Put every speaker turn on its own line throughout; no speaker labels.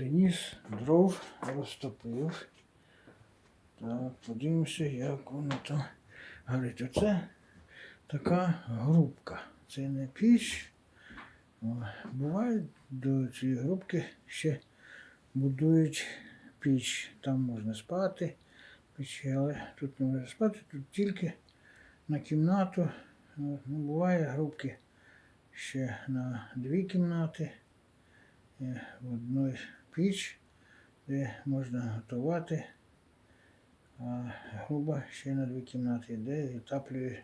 Приніс дров, розтопив. Так, подивимося, як воно там горить. Оце така грубка. Це не піч. Буває до цієї грубки ще будують піч. Там можна спати, печі, але тут не можна спати, тут тільки на кімнату. Ну, буває грубки ще на дві кімнати. В одній піч, де можна готувати, а груба ще на дві кімнати, де отаплює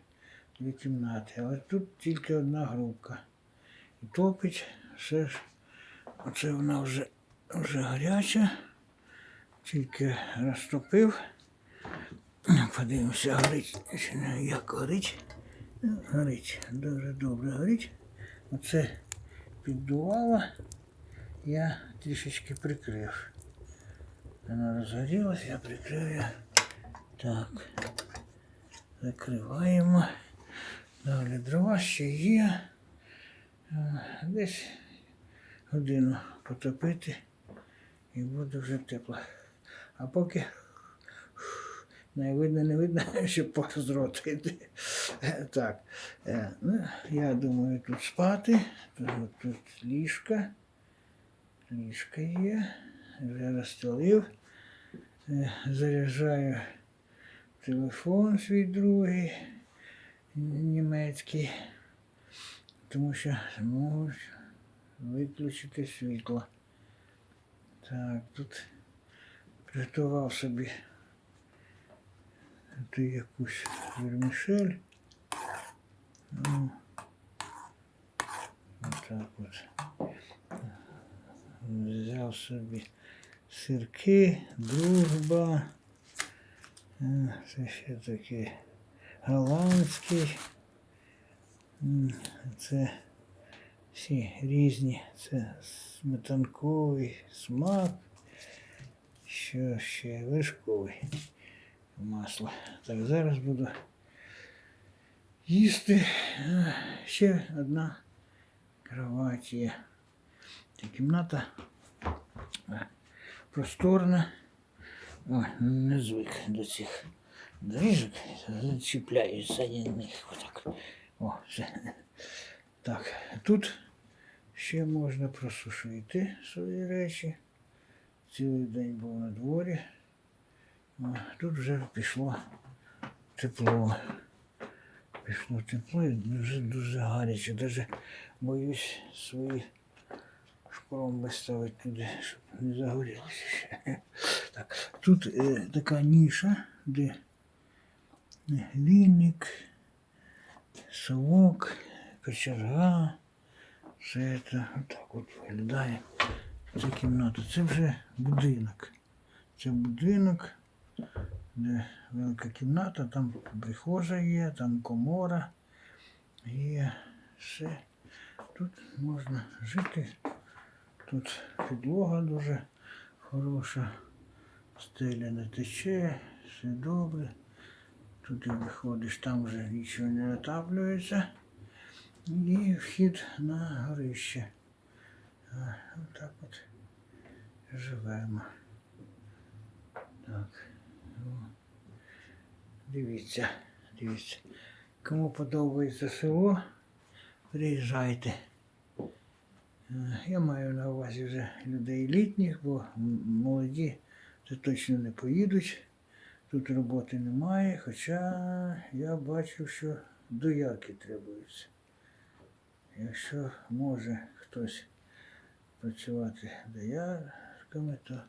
дві кімнати. Але тут тільки одна грубка. І топить, все ж, оце вона вже, вже гаряча, тільки розтопив. Подивимося, горить, як горить. Горить, дуже добре горить. Оце піддувало я трішечки прикрив. Вона розгорілась, я прикрив я. Так. Закриваємо. Далі дрова ще є. Е, Десь годину потопити і буде вже тепло. А поки не видно, не видно, що пар йде. Так. е, Ну, я думаю, тут спати. Тут, тут ліжка. Ліжка є. Вже розстелив. Е, Заряджаю телефон свій другий німецький. Тому що можуть виключити світло. Так, тут приготував собі тут якусь вермішель. Ну, отак от. Взяв собі сирки, дружба. Е, Це ще такий голландський. Це всі різні. Це сметанковий смак. Що ще вишковий масло. Так, зараз буду їсти. Е, Ще одна кровать є. Ця кімната е, просторна. Ой, не звик до цих доріжок. Чіпляюся за них. Отак. О, все. Так, тут ще можна просушити свої речі. Цілий день був на дворі. Тут вже пішло тепло. Пішло тепло і дуже дуже гаряче. Даже боюсь свої шкромби ставити туди, щоб не загорілися ще. Так, тут е, така ніша, де е, віник, совок, кочерга. Все це отак от виглядає. Ця кімната. Це вже будинок. Це будинок, де велика кімната, там прихожа є, там комора є. Все. Тут можна жити. Тут підлога дуже хороша, стеля не тече, все добре. Тут ти виходиш, там вже нічого не отаплюється. І вхід на горище. Отак от живемо. Так. Дивіться, дивіться. Кому подобається село, приїжджайте. Е, Я маю на увазі вже людей літніх, бо молоді це точно не поїдуть. Тут роботи немає, хоча я бачу, що доярки требуються. Якщо може хтось працювати доярками, то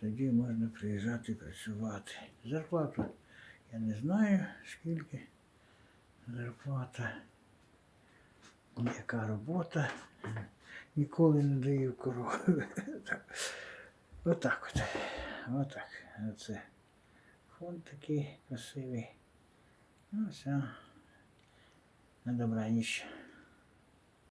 тоді можна приїжджати працювати. Зарплату я не знаю, скільки зарплата, яка робота. Ніколи не даю корову. Отак от. Отак. Оце. Фон такий красивий. Ну все. На добраніч.